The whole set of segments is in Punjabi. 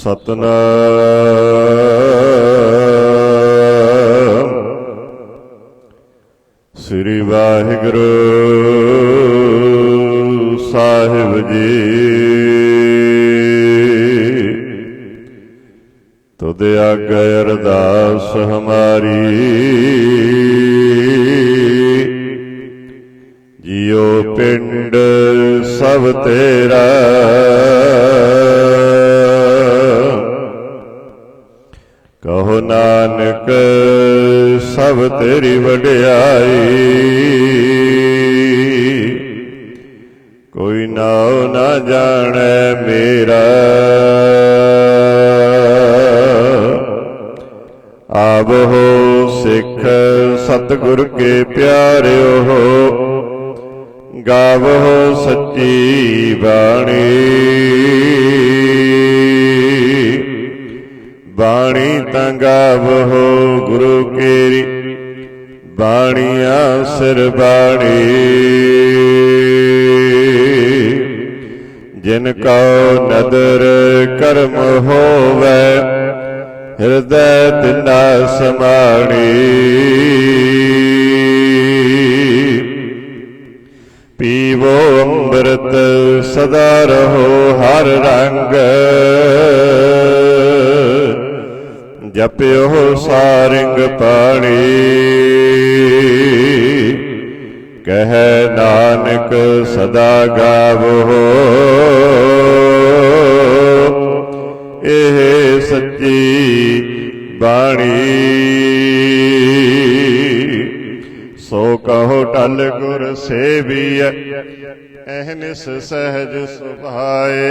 ਸਤਨਾਮ। ਸ੍ਰੀ ਵਾਹਿਗੁਰੂ ਸਾਹਿਬ ਜੀ। ਤੁਧ ਆਗੇ ਅਰਦਾਸ ਹਮਾਰੀ। ਜਿਉ ਪਿੰਡ ਸਭ ਤੇਰਾ। ਤੇਰੀ ਵਡਿਆਈ। ਕੋਈ ਨਾਉ ਨਾ ਜਾਣੈ ਮੇਰਾ। ਆਵੋ ਸਿੱਖ ਸਤਿਗੁਰ ਕੇ ਪਿਆਰਿਓ ਹੋ ਗਾਵੋ ਸੱਚੀ ਬਾਣੀ। ਬਾਣੀ ਤਾਂ ਹੋ ਗੁਰੂ ਕੇ ਬਾਣੀਆਂ ਸਿਰ ਬਾਣੀ ਜਿਨ ਕਉ ਨਦਰ ਕਰਮ ਹੋਵੇ, ਹਿਰਦੈ ਤਿਨਾ ਸਮਾਣੀ। ਪੀਵੋ ਅੰਮ੍ਰਿਤ, ਸਦਾ ਰਹੋ ਹਰ ਰੰਗ। ਜਪਿਓ ਸਾਰਿੰਗ ਪਾਣੀ। ਕਹਿ ਨਾਨਕ ਸਦਾ ਗਾਵੋ। ਇਹ ਸੱਚੀ ਬਾਣੀ। ਸੋ ਕਹੋ ਟਲ ਗੁਰ ਸੇਵੀਐ, ਅਹਨਿਸ ਸਹਿਜ ਸੁਭਾਏ।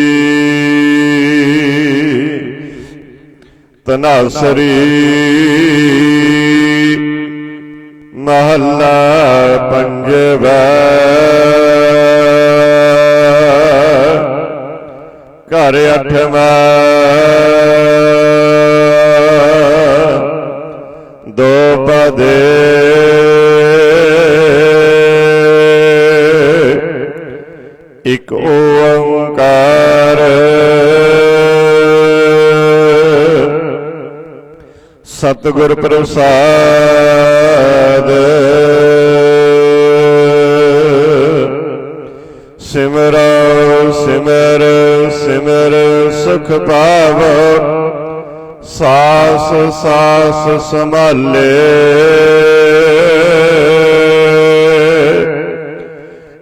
ਤਨਾਸਰੀ ਮਹੱਲਾ ਪੰਜਵਾ। ਘਰ ਅਠਵਾ। ਦੋ ਪਦੇ। ਇੱਕ ਓੰਕਾਰ ਸਤਿਗੁਰ ਪ੍ਰਸਾਦ। ਸਿਮਰੋ, ਸਿਮਰ ਸਿਮਰ ਸੁਖ ਪਾਵੋ। ਸਾਸ ਸਾਸ ਸੰਭਾਲੇ।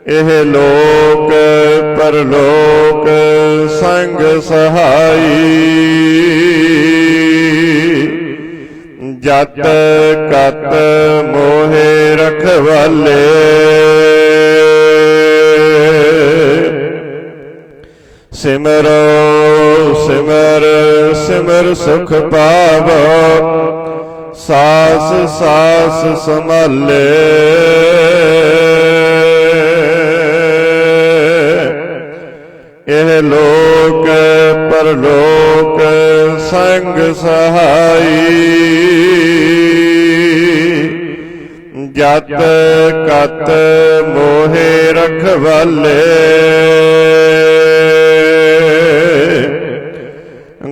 ਇਹ ਲੋਕ, ਪਰਲੋਕ ਸੰਗ ਸਹਾਈ। ਜਤ ਕਤ ਮੋਹਿ ਰਖਵਾਲੇ। ਸਿਮਰੋ ਸਿਮਰ ਸਿਮਰ ਸੁਖ ਪਾਵੋ। ਸਾਸ ਸਾਸ ਸੰਭਾਲੇ। ਇਹ ਲੋਕ ਪਰਲੋਕ ਸੰਗ ਸਹਾਈ। ਜਤ ਕਤ ਮੋਹਿ ਰਖਵਾਲੇ।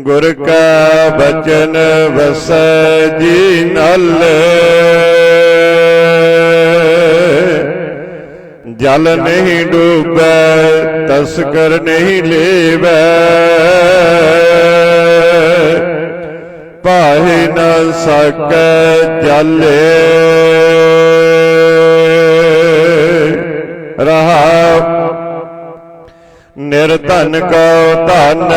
ਗੁਰ ਕਾ ਬਚਨ ਵਸੈ ਜੀ ਨਲ। ਜਲ ਨਹੀਂ ਡੂਬੈ, ਤਸਕਰ ਨਹੀਂ ਲੇਵੈ। ਪਾਹੇ ਨ ਸਕੈ ਜਲੇ। ਰਹਾ ਨਿਰਧਨ ਕੋ ਧਨ।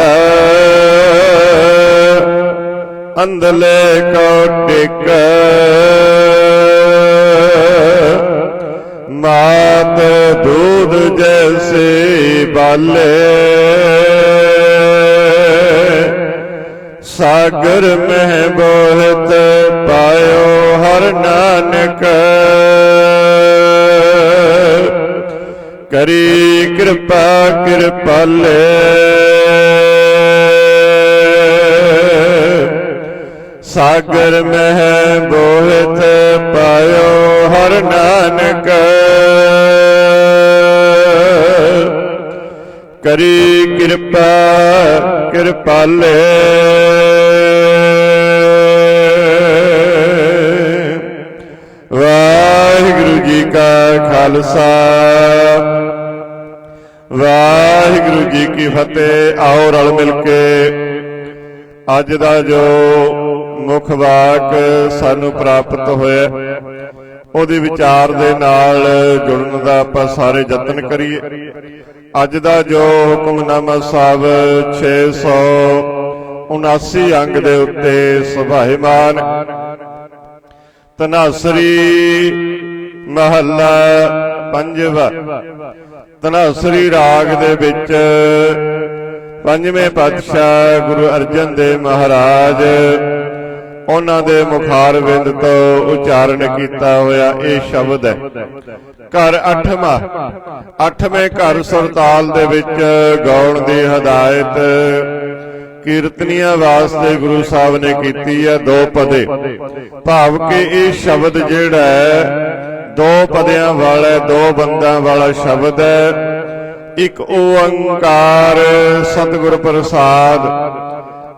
ਅੰਧਲੇ ਕੋ ਟਿਕ ਮਾਤ ਦੂਧ ਜੈਸੇ ਬਾਲੇ। ਸਾਗਰ ਮਹਿ ਬੋਹਤ ਪਾਇਓ ਹਰ ਨਾਨਕ। ਕਰੀ ਕਿਰਪਾ ਕਿਰਪਾਲੇ ਸਾਗਰ ਮਹਿ ਬੋਹਤ ਪਾਇਓ ਹਰ ਨਾਨਕ। ਕਰੀ ਕਿਰਪਾ ਕਿਰਪਾਲੇ ਵਾਹਿਗੁਰੂ ਜੀ ਕਾ ਖਾਲਸਾ। ਵਾਹਿਗੁਰੂ ਜੀ ਕੀ ਫਤਿਹ। ਆਓ ਰਲ ਮਿਲ ਕੇ ਅੱਜ ਦਾ ਜੋ ਮੁੱਖ ਵਾਕ ਸਾਨੂੰ ਪ੍ਰਾਪਤ ਹੋਇਆ, ਉਹਦੇ ਵਿਚਾਰ ਦੇ ਨਾਲ ਜੁੜਨ ਦਾ ਆਪਾਂ ਸਾਰੇ ਯਤਨ ਕਰੀਏ। ਅੱਜ ਦਾ ਜੋ ਹੁਕਮਨਾਮਾ ਸਾਹਿਬ 679 ਅੰਗ ਦੇ ਉੱਤੇ ਸੁਭਾਏਮਾਨ ਤਨਾਸਰੀ ਮਹੱਲਾ ਪੰਜਵਾ। ਤਨਾਸਰੀ ਰਾਗ ਦੇ ਵਿੱਚ ਪੰਜਵੇਂ ਪਾਤਸ਼ਾਹ ਗੁਰੂ ਅਰਜਨ ਦੇਵ ਮਹਾਰਾਜ ਉਹਨਾਂ ਦੇ ਮੁਖਾਰਵਿੰਦ ਤੋਂ ਉਚਾਰਨ ਕੀਤਾ ਹੋਇਆ ਇਹ ਸ਼ਬਦ ਹੈ। ਘਰ ਅੱਠਵਾਂ। ਅੱਠਵੇਂ ਘਰ ਸੁਰਤਾਲ ਦੇ ਵਿੱਚ ਗਾਉਣ ਦੀ ਹਦਾਇਤ ਕੀਰਤਨੀਆਂ ਵਾਸਤੇ ਗੁਰੂ ਸਾਹਿਬ ਨੇ ਕੀਤੀ ਹੈ ਦੋ ਪਦੇ। ਭਾਵ ਕਿ ਇਹ ਸ਼ਬਦ ਜਿਹੜਾ ਹੈ ਦੋ ਪਦਿਆਂ ਵਾਲਾ ਦੋ ਬੰਦਾਂ ਵਾਲਾ ਸ਼ਬਦ ਹੈ। ਇੱਕ ਓੰਕਾਰ ਸਤਿਗੁਰ ਪ੍ਰਸਾਦ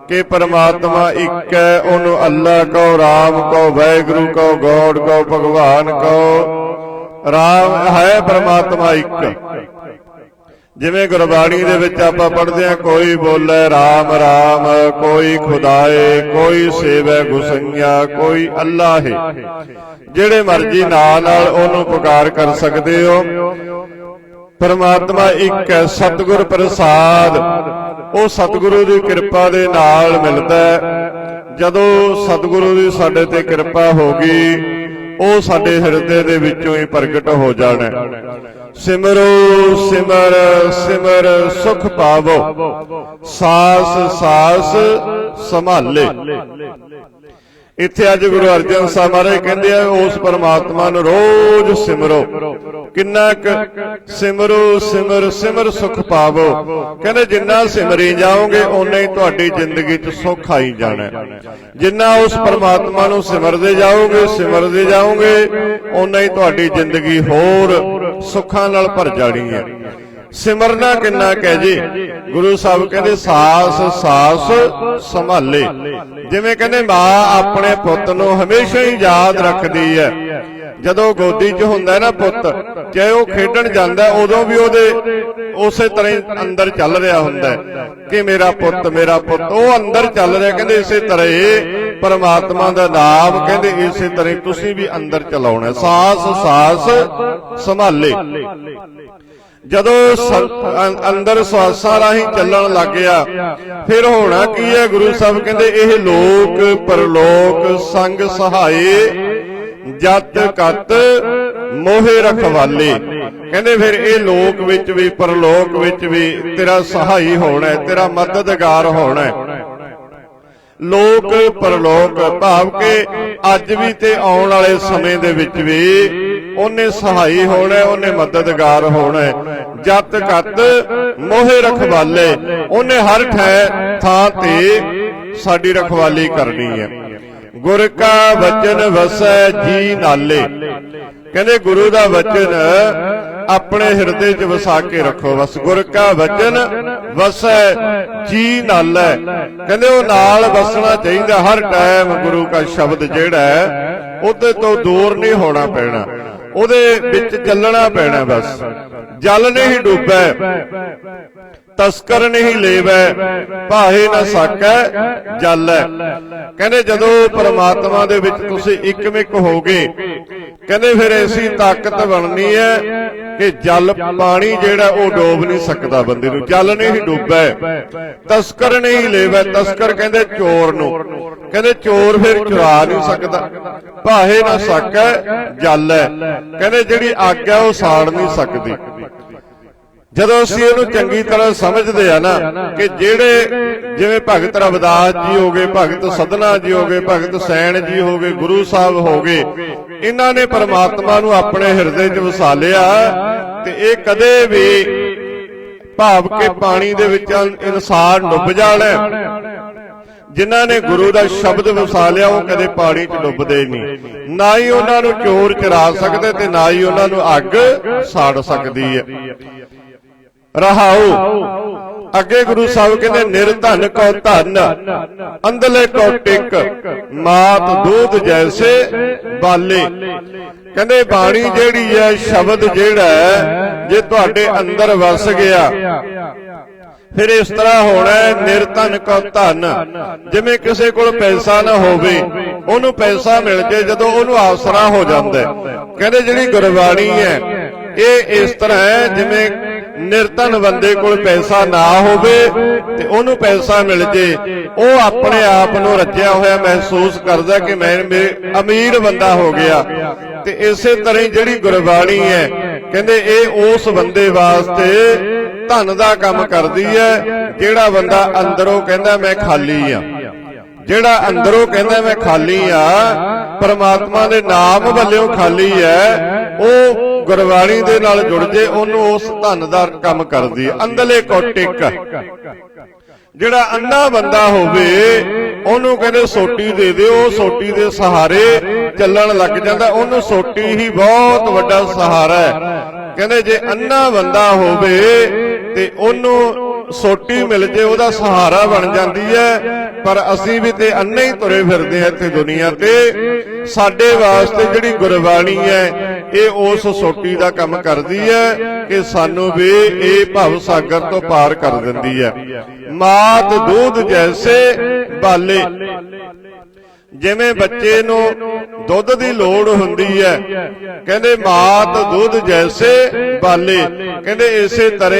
ਕਿ ਪਰਮਾਤਮਾ ਇੱਕ ਹੈ, ਉਹਨੂੰ ਅੱਲਾ ਕਹੋ, ਰਾਮ ਕਹੋ, ਵਾਹਿਗੁਰੂ ਕਹੋ, ਗੋਡ ਕਹੋ, ਭਗਵਾਨ ਕਹੋ। ਰਾਮ ਹੈ, ਪਰਮਾਤਮਾ ਇੱਕ। ਜਿਵੇਂ ਗੁਰਬਾਣੀ ਦੇ ਵਿੱਚ ਆਪਾਂ ਪੜ੍ਹਦੇ ਹਾਂ, ਕੋਈ ਬੋਲੇ ਰਾਮ ਰਾਮ, ਕੋਈ ਖੁਦਾਏ, ਕੋਈ ਸੇਵੈ ਗੁਸਈਆ ਕੋਈ ਅੱਲਾ ਹੈ ਜਿਹੜੇ ਮਰਜ਼ੀ ਨਾਂ ਨਾਲ ਉਹਨੂੰ ਪੁਕਾਰ ਕਰ ਸਕਦੇ ਹੋ। ਪਰਮਾਤਮਾ ਇੱਕ ਹੈ, ਸਤਿਗੁਰ ਪ੍ਰਸਾਦ। ਉਹ ਸਤਿਗੁਰੂ ਦੀ ਕਿਰਪਾ ਦੇ ਨਾਲ ਮਿਲਦਾ ਹੈ। ਜਦੋਂ ਸਤਿਗੁਰੂ ਦੀ ਸਾਡੇ ਤੇ ਕਿਰਪਾ ਹੋ ਗਈ, ਉਹ ਸਾਡੇ ਹਿਰਦੇ ਦੇ ਵਿੱਚੋਂ ਹੀ ਪ੍ਰਗਟ ਹੋ ਜਾਣਾ ਸਿਮਰੋ, ਸਿਮਰ ਸਿਮਰ, ਸੁਖ ਪਾਵੋ। ਸਾਸ ਸਾਸ, ਸੰਭਾਲੇ। ਇੱਥੇ ਅੱਜ ਗੁਰੂ ਅਰਜਨ ਸਾਹਿਬ ਮਹਾਰਾਜ ਕਹਿੰਦੇ ਆ, ਉਸ ਪਰਮਾਤਮਾ ਨੂੰ ਰੋਜ਼ ਸਿਮਰੋ। ਕਿੰਨਾ ਕੁ ਸਿਮਰੋ, ਸਿਮਰ ਸਿਮਰ ਸੁਖ ਪਾਵੋ। ਕਹਿੰਦੇ ਜਿੰਨਾ ਸਿਮਰੀ ਜਾਓਗੇ, ਓਨਾ ਹੀ ਤੁਹਾਡੀ ਜ਼ਿੰਦਗੀ 'ਚ ਸੁੱਖ ਆਈ ਜਾਣਾ। ਜਿੰਨਾ ਉਸ ਪਰਮਾਤਮਾ ਨੂੰ ਸਿਮਰਦੇ ਜਾਓਗੇ ਸਿਮਰਦੇ ਜਾਓਗੇ, ਓਨਾ ਹੀ ਤੁਹਾਡੀ ਜ਼ਿੰਦਗੀ ਹੋਰ ਸੁੱਖਾਂ ਨਾਲ ਭਰ ਜਾਣੀ ਹੈ। ਸਿਮਰਨਾ ਕਿੰਨਾ ਕਹਿ ਜੀ? ਗੁਰੂ ਸਾਹਿਬ ਕਹਿੰਦੇ ਸਾਸ ਸਾਸ ਸੰਭਾਲੇ। ਜਿਵੇਂ ਕਹਿੰਦੇ ਮਾਂ ਆਪਣੇ ਪੁੱਤ ਨੂੰ ਹਮੇਸ਼ਾ ਹੀ ਯਾਦ ਰੱਖਦੀ ਹੈ। ਜਦੋਂ ਗੋਦੀ 'ਚ ਹੁੰਦਾ ਨਾ ਪੁੱਤ ਚਾਹੇ ਉਹ ਖੇਡਣ ਜਾਂਦਾ ਉਦੋਂ ਵੀ ਉਹਦੇ ਉਸੇ ਤਰ੍ਹਾਂ ਅੰਦਰ ਚੱਲ ਰਿਹਾ ਹੁੰਦਾ ਕਿ ਮੇਰਾ ਪੁੱਤ ਮੇਰਾ ਪੁੱਤ। ਉਹ ਅੰਦਰ ਚੱਲ ਰਿਹਾ ਕਹਿੰਦੇ ਇਸੇ ਤਰ੍ਹਾਂ ਪਰਮਾਤਮਾ ਦਾ ਨਾਮ ਕਹਿੰਦੇ ਇਸੇ ਤਰ੍ਹਾਂ ਤੁਸੀਂ ਵੀ ਅੰਦਰ ਚਲਾਉਣਾ। ਸਾਸ ਸਾਸ ਸੰਭਾਲੇ। ਜਦੋਂ ਅੰਦਰ ਸਵਾਸਾਂ ਰਾਹੀਂ ਚੱਲਣ ਲੱਗ ਗਿਆ, ਫਿਰ ਹੋਣਾ ਕੀ ਹੈ? ਗੁਰੂ ਸਾਹਿਬ ਕਹਿੰਦੇ, ਇਹ ਲੋਕ ਪਰਲੋਕ ਸੰਗ ਸਹਾਏ, ਜਤ ਕਤ ਮੋਹਿ ਰਖਵਾਲੇ। ਕਹਿੰਦੇ ਫਿਰ ਇਹ ਲੋਕ ਵਿੱਚ ਵੀ, ਪਰਲੋਕ ਵਿੱਚ ਵੀ ਤੇਰਾ ਸਹਾਈ ਹੋਣਾ ਤੇਰਾ ਮਦਦਗਾਰ ਹੋਣਾ ਲੋਕ ਪਰਲੋਕ ਭਾਵ ਕਿ ਅੱਜ ਵੀ ਤੇ ਆਉਣ ਵਾਲੇ ਸਮੇਂ ਦੇ ਵਿੱਚ ਵੀ ਉਹਨੇ ਸਹਾਈ ਹੋਣਾ, ਉਹਨੇ ਮਦਦਗਾਰ ਹੋਣਾ। ਹੈ। ਜਤ ਕਤ ਮੋਹਿ ਰਖਵਾਲੇ, ਉਹਨੇ ਹਰ ਠੈ ਥਾਂ ਤੇ ਸਾਡੀ ਰਖਵਾਲੀ ਕਰਨੀ ਹੈ। ਗੁਰ ਕਾ ਵਚਨ ਵਸੈ ਜੀ ਨਾਲੇ। ਕਹਿੰਦੇ ਗੁਰੂ ਦਾ ਵਚਨ ਆਪਣੇ ਹਿਰਦੇ 'ਚ ਵਸਾ ਕੇ ਰੱਖੋ। ਬਸ ਗੁਰ ਕਾ ਵਚਨ ਵਸੈ ਜੀ ਨਾਲੇ। ਕਹਿੰਦੇ ਉਹ ਨਾਲ ਵਸਣਾ ਚਾਹੀਦਾ। ਹਰ ਟਾਈਮ ਗੁਰੂ ਕਾ ਸ਼ਬਦ ਜਿਹੜਾ ਹੈ, ਉਹਦੇ ਤੋਂ ਦੂਰ ਨਹੀਂ ਹੋਣਾ ਪੈਣਾ। ਉਹਦੇ ਵਿੱਚ ਚੱਲਣਾ ਪੈਣਾ ਬਸ। ਜਲ ਨਹੀਂ ਡੁੱਬੈ, ਤਸਕਰ ਨਹੀਂ ਲੇਵੈ, ਭਾਹੇ ਨਾ ਸਕੈ, ਜਲ। ਕਹਿੰਦੇ ਜਦੋਂ ਪਰਮਾਤਮਾ ਦੇ ਵਿੱਚ ਤੁਸੀਂ ਇੱਕਮਿਕ ਹੋਗੇ, ਕਹਿੰਦੇ ਫਿਰ ਐਸੀ ਤਾਕਤ ਬਣਨੀ ਹੈ ਕਿ ਜਲ ਪਾਣੀ ਜਿਹੜਾ ਉਹ ਡੋਬ ਨਹੀਂ ਸਕਦਾ ਬੰਦੇ ਨੂੰ ਜਲ ਨਹੀਂ ਡੁੱਬੈ ਤਸਕਰ ਨਹੀਂ ਲੇਵੈ ਤਸਕਰ ਕਹਿੰਦੇ ਚੋਰ ਨੂੰ। ਕਹਿੰਦੇ ਚੋਰ ਫਿਰ ਚੁਰਾ ਨਹੀਂ ਸਕਦਾ। ਭਾਹੇ ਨਾ ਸਕੈ ਜਲ ਹੈ। ਕਹਿੰਦੇ ਜਿਹੜੀ ਅੱਗ ਹੈ ਉਹ ਸਾੜ ਨਹੀਂ ਸਕਦੀ। ਜਦੋਂ ਅਸੀਂ ਇਹਨੂੰ ਚੰਗੀ ਤਰ੍ਹਾਂ ਸਮਝਦੇ ਆ ਨਾ ਕਿ ਜਿਹੜੇ ਜਿਵੇਂ ਭਗਤ ਰਵਿਦਾਸ ਜੀ ਹੋ ਗਏ, ਭਗਤ ਸਦਨਾ ਜੀ ਹੋ ਗਏ, ਭਗਤ ਸੈਣ ਜੀ ਹੋ ਗਏ, ਗੁਰੂ ਸਾਹਿਬ ਹੋ ਗਏ, ਇਹਨਾਂ ਨੇ ਪਰਮਾਤਮਾ ਨੂੰ ਆਪਣੇ ਹਿਰਦੇ 'ਚ ਵਸਾ ਲਿਆ ਤੇ ਇਹ ਕਦੇ ਵੀ ਭਾਵ ਕੇ ਪਾਣੀ ਦੇ ਵਿੱਚ ਇਨਸਾਨ ਡੁੱਬ ਜਾਣਾ ਜਿਨ੍ਹਾਂ ਨੇ ਗੁਰੂ ਦਾ ਸ਼ਬਦ ਵਸਾ ਲਿਆ, ਉਹ ਕਦੇ ਪਾਣੀ 'ਚ ਡੁੱਬਦੇ ਨਹੀਂ। ਨਾ ਹੀ ਉਹਨਾਂ ਨੂੰ ਚੋਰ ਚਰਾ ਸਕਦੇ ਤੇ ਨਾ ਹੀ ਉਹਨਾਂ ਨੂੰ ਅੱਗ ਸਾੜ ਸਕਦੀ ਹੈ। ਰਹਾਉ ਅੱਗੇ ਗੁਰੂ ਸਾਹਿਬ ਕਹਿੰਦੇ ਨਿਰਧਨ ਕੋ ਧਨ ਅੰਦਲੇ ਕੋ ਟਿਕ ਮਾਤ ਦੂਧ ਜੈਸੇ ਬਾਲੇ। ਕਹਿੰਦੇ ਬਾਣੀ ਜਿਹੜੀ ਹੈ ਸ਼ਬਦ ਜਿਹੜਾ ਹੈ ਜੇ ਤੁਹਾਡੇ ਅੰਦਰ ਵਸ ਗਿਆ। ਫਿਰ ਇਸ ਤਰ੍ਹਾਂ ਹੋਣਾ ਨਿਰਧਨ ਕੋ ਧਨ ਜਿਵੇਂ ਕਿਸੇ ਕੋਲ ਪੈਸਾ ਨਾ ਹੋਵੇ ਉਹਨੂੰ ਪੈਸਾ ਮਿਲ ਜੇ ਜਦੋਂ ਉਹਨੂੰ ਆਸਰਾ ਹੋ ਜਾਂਦਾ। ਕਹਿੰਦੇ ਜਿਹੜੀ ਗੁਰਬਾਣੀ ਹੈ ਇਹ ਇਸ ਤਰ੍ਹਾਂ ਹੈ ਜਿਵੇਂ ਨਿਰਧਨ ਬੰਦੇ ਕੋਲ ਪੈਸਾ ਨਾ ਹੋਵੇ ਤੇ ਉਹਨੂੰ ਪੈਸਾ ਮਿਲ ਜੇ। ਉਹ ਆਪਣੇ ਆਪ ਨੂੰ ਰੱਜਿਆ ਹੋਇਆ ਮਹਿਸੂਸ ਕਰਦਾ ਕਿ ਮੈਂ ਮੇਰੇ ਅਮੀਰ ਬੰਦਾ ਹੋ ਗਿਆ। ਤੇ ਇਸੇ ਤਰ੍ਹਾਂ ਹੀ ਜਿਹੜੀ ਗੁਰਬਾਣੀ ਹੈ, ਕਹਿੰਦੇ ਇਹ ਉਸ ਬੰਦੇ ਵਾਸਤੇ ਧਨ ਦਾ ਕੰਮ ਕਰਦੀ ਹੈ, ਜਿਹੜਾ ਬੰਦਾ ਅੰਦਰੋਂ ਕਹਿੰਦਾ, ਮੈਂ ਖਾਲੀ ਆ। ਜਿਹੜਾ ਅੰਦਰੋਂ ਕਹਿੰਦਾ ਮੈਂ ਖਾਲੀ ਆ, ਪਰਮਾਤਮਾ ਦੇ ਨਾਮ ਵੱਲੋਂ ਖਾਲੀ ਹੈ, ਉਹ ਗੁਰਬਾਣੀ ਦੇ ਨਾਲ ਜੁੜ ਜੇ, ਉਹਨੂੰ ਉਸ ਧਨ ਦਾ ਕੰਮ ਕਰਦੀ ਹੈ। ਅੰਦਰਲੇ ਕੋਟਿਕ ਜਿਹੜਾ ਅੰਨਾ ਬੰਦਾ ਹੋਵੇ, ਉਹਨੂੰ ਕਹਿੰਦੇ ਸੋਟੀ ਦੇ ਦਿਓ ਸੋਟੀ ਦੇ ਸਹਾਰੇ ਚੱਲਣ ਲੱਗ ਜਾਂਦਾ। ਉਹਨੂੰ ਸੋਟੀ ਹੀ ਬਹੁਤ ਵੱਡਾ ਸਹਾਰਾ ਹੈ। ਕਹਿੰਦੇ ਜੇ ਅੰਨਾ ਬੰਦਾ ਹੋਵੇ ਤੇ ਉਹਨੂੰ ਸੋਟੀ ਮਿਲ ਜੇ, ਉਹਦਾ ਸਹਾਰਾ ਬਣ ਜਾਂਦੀ ਹੈ। ਪਰ ਅਸੀਂ ਵੀ ਤੇ ਅੰਨੇ ਹੀ ਤੁਰੇ ਫਿਰਦੇ ਆ ਇੱਥੇ ਦੁਨੀਆ ਤੇ। ਸਾਡੇ ਵਾਸਤੇ ਜਿਹੜੀ ਗੁਰਬਾਣੀ ਹੈ, ਇਹ ਉਸ ਸੋਟੀ ਦਾ ਕੰਮ ਕਰਦੀ ਹੈ ਕਿ ਸਾਨੂੰ ਵੀ ਇਹ ਭਵ ਸਾਗਰ ਤੋਂ ਪਾਰ ਕਰ ਦਿੰਦੀ ਹੈ। ਮਾਤ ਦੁੱਧ ਜੈਸੇ ਬਾਲੇ। ਜਿਵੇਂ ਬੱਚੇ ਨੂੰ ਦੁੱਧ ਦੀ ਲੋੜ ਹੁੰਦੀ ਹੈ, ਕਹਿੰਦੇ ਮਾਤ ਦੁੱਧ ਜੈਸੇ ਬਾਲੇ। ਕਹਿੰਦੇ ਇਸੇ ਤਰ੍ਹਾਂ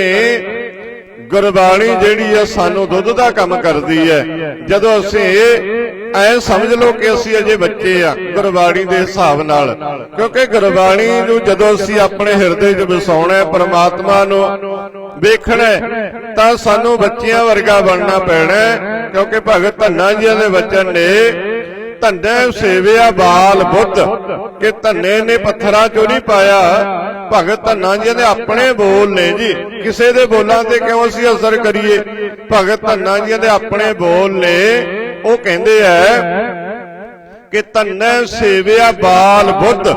ਗੁਰਬਾਣੀ ਜਿਹੜੀ ਹੈ ਸਾਨੂੰ ਦੁੱਧ ਦਾ ਕੰਮ ਕਰਦੀ ਹੈ। ਜਦੋਂ ਅਸੀਂ ਐ ਸਮਝ ਲਓ ਕਿ ਅਸੀਂ ਅਜੇ ਬੱਚੇ ਆ ਗੁਰਬਾਣੀ ਦੇ ਹਿਸਾਬ ਨਾਲ। ਕਿਉਂਕਿ ਗੁਰਬਾਣੀ ਨੂੰ ਜਦੋਂ ਅਸੀਂ ਆਪਣੇ ਹਿਰਦੇ 'ਚ ਵਸਾਉਣਾ ਹੈ, ਪ੍ਰਮਾਤਮਾ ਨੂੰ ਵੇਖਣਾ ਤਾਂ ਸਾਨੂੰ ਬੱਚਿਆਂ ਵਰਗਾ ਬਣਨਾ ਪੈਣਾ ਕਿਉਂਕਿ ਭਗਤ ਧੰਨਾ ਜੀਆਂ ਦੇ ਵਚਨ ਨੇ ਧੰਨੇ ਸੇਵਿਆ ਬਾਲ ਬੁੱਧ, ਕਿ ਧੰਨੇ ਨੇ ਪੱਥਰਾਂ ਚੋਂ ਨਹੀਂ ਪਾਇਆ। ਭਗਤ ਧੰਨਾ ਜੀ ਨੇ ਆਪਣੇ ਬੋਲ ਨੇ ਜੀ। ਕਿਸੇ ਦੇ ਬੋਲਾਂ ਤੇ ਕਿਉਂ ਅਸੀਂ ਅਸਰ ਕਰੀਏ? ਭਗਤ ਧੰਨਾ ਜੀ ਦੇ ਆਪਣੇ ਬੋਲ ਨੇ। ਉਹ ਕਹਿੰਦੇ ਐ ਕਿ ਧੰਨੇ ਸੇਵਿਆ ਬਾਲ ਬੁੱਧ,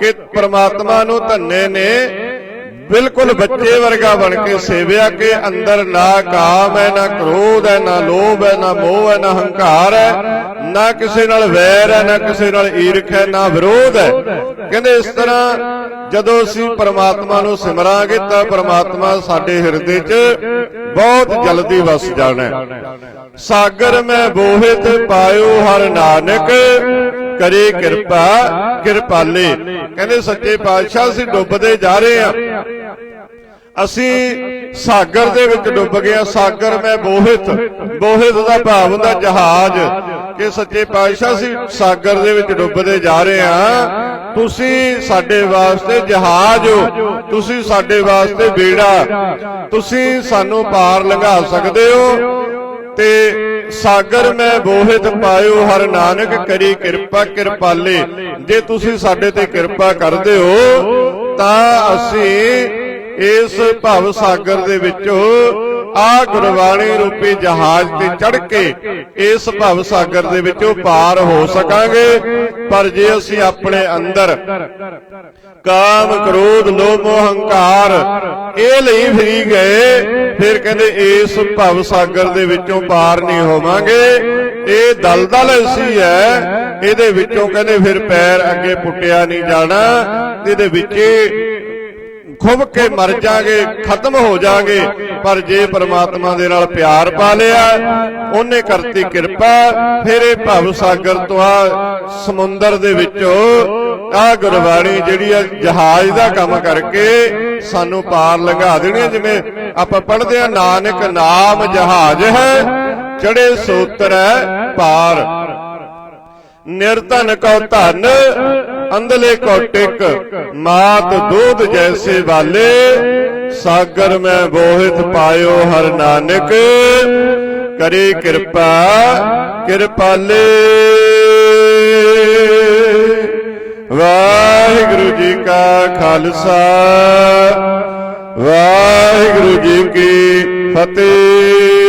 ਕਿ ਪ੍ਰਮਾਤਮਾ ਨੂੰ ਧੰਨੇ ਨੇ ਬਿਲਕੁਲ ਬੱਚੇ ਵਰਗਾ ਬਣ ਕੇ ਸੇਵਿਆ ਕੇ ਅੰਦਰ ਨਾ ਕਾਮ ਹੈ, ਨਾ ਕ੍ਰੋਧ ਹੈ, ਨਾ ਲੋਭ ਹੈ, ਨਾ ਮੋਹ ਹੈ, ਨਾ ਹੰਕਾਰ ਹੈ, ਨਾ ਕਿਸੇ ਨਾਲ ਵੈਰ ਹੈ, ਨਾ ਕਿਸੇ ਨਾਲ ਈਰਖ ਹੈ, ਨਾ ਵਿਰੋਧ ਹੈ। ਕਹਿੰਦੇ ਇਸ ਤਰ੍ਹਾਂ ਜਦੋਂ ਅਸੀਂ ਪਰਮਾਤਮਾ ਨੂੰ ਸਿਮਰਾਂਗੇ ਤਾਂ ਪਰਮਾਤਮਾ ਸਾਡੇ ਹਿਰਦੇ 'ਚ ਬਹੁਤ ਜਲਦੀ ਵਸ ਜਾਣਾ ਸਾਗਰ ਮੈਂ ਬੋਹਿਤ ਪਾਇਓ ਹਰ ਨਾਨਕ, ਕਰੇ ਕਿਰਪਾ ਕਿਰਪਾਲੇ। ਕਹਿੰਦੇ ਸੱਚੇ ਪਾਤਸ਼ਾਹ ਅਸੀਂ ਡੁੱਬਦੇ ਜਾ ਰਹੇ ਆ ਅਸੀਂ ਸਾਗਰ ਦੇ ਵਿੱਚ ਡੁੱਬ ਗਏ ਸਾਗਰ ਮੈਂ ਬੋਹਿਤ ਬੋਹਿਤ ਦਾ ਭਾਵ ਹੁੰਦਾ ਜਹਾਜ਼। ਕਿ ਸੱਚੇ ਪਾਤਸ਼ਾਹ ਅਸੀਂ ਸਾਗਰ ਦੇ ਵਿੱਚ ਡੁੱਬਦੇ ਜਾ ਰਹੇ ਹਾਂ। ਤੁਸੀਂ ਸਾਡੇ ਵਾਸਤੇ ਜਹਾਜ਼ ਹੋ। ਤੁਸੀਂ ਸਾਡੇ ਵਾਸਤੇ ਬੇੜਾ। ਤੁਸੀਂ ਸਾਨੂੰ ਪਾਰ ਲੰਘਾ ਸਕਦੇ ਹੋ। ਤੇ ਸਾਗਰ ਮੈਂ ਬੋਹਿਤ ਪਾਇਓ। ਹਰ ਨਾਨਕ ਕਰੀ ਕਿਰਪਾ ਕਿਰਪਾਲੇ। ਜੇ ਤੁਸੀਂ ਸਾਡੇ ਤੇ ਕਿਰਪਾ ਕਰਦੇ ਹੋ, ਤਾਂ ਅਸੀਂ ਇਸ ਭਵ ਸਾਗਰ ਦੇ ਵਿੱਚੋਂ ਆ ਗੁਰਬਾਣੀ ਰੂਪੀ ਜਹਾਜ਼ ਤੇ ਚੜ ਕੇ ਇਸ ਭਵ ਸਾਗਰ ਦੇ ਵਿੱਚੋਂ ਪਾਰ ਹੋ ਸਕਾਂਗੇ। ਪਰ ਜੇ ਅਸੀਂ ਆਪਣੇ ਅੰਦਰ ਕਾਮ ਕ੍ਰੋਧ ਲੋਭ ਹੰਕਾਰ ਇਹ ਲਈ ਫਰੀ ਗਏ ਫਿਰ ਕਹਿੰਦੇ ਇਸ ਭਵ ਸਾਗਰ ਦੇ ਵਿੱਚੋਂ ਪਾਰ ਨਹੀਂ ਹੋਵਾਂਗੇ। ਇਹ ਦਲਦਲ ਐਸੀ ਹੈ। ਇਹਦੇ ਵਿੱਚੋਂ ਕਹਿੰਦੇ ਫਿਰ ਪੈਰ ਅੱਗੇ ਪੁੱਟਿਆ ਨਹੀਂ ਜਾਣਾ। ਇਹਦੇ ਵਿੱਚ ਖੁੱਭ ਕੇ ਮਰ ਜਾਗੇ, ਖਤਮ ਹੋ ਜਾਗੇ, ਪਰ ਜੇ ਪ੍ਰਮਾਤਮਾ ਦੇ ਨਾਲ ਪਿਆਰ ਪਾ ਲਿਆ, ਉਹਨੇ ਕਰਤੀ ਕਿਰਪਾ, ਫਿਰ ਇਹ ਭਵ ਸਾਗਰ ਤੋਂ ਆ ਸਮੁੰਦਰ ਦੇ ਵਿੱਚੋਂ ਆ ਗੁਰਬਾਣੀ ਜਿਹੜੀ ਆ ਜਹਾਜ਼ ਦਾ ਕੰਮ ਕਰਕੇ ਸਾਨੂੰ ਪਾਰ ਲੰਘਾ ਦੇਣੀ ਜਿਵੇਂ ਆਪਾਂ ਪੜ੍ਹਦੇ ਆ, ਨਾਨਕ ਨਾਮ ਜਹਾਜ਼ ਹੈ ਚੜੇ ਸੂਤਰ ਹੈ ਪਾਰ। ਨਿਰਧਨ ਕੋ ਧਨ ਅੰਦਲੇ ਕੋਟਿਕ ਮਾਤ ਦੁੱਧ ਜੈਸੇ ਵਾਲੇ, ਸਾਗਰ ਮੈਂ ਬੋਹਿਤ ਪਾਇਓ ਹਰ ਨਾਨਕ, ਕਰੇ ਕਿਰਪਾ ਕਿਰਪਾਲੇ ਵਾਹਿਗੁਰੂ ਜੀ ਕਾ ਖਾਲਸਾ, ਵਾਹਿਗੁਰੂ ਜੀ ਕੀ ਫਤਿਹ।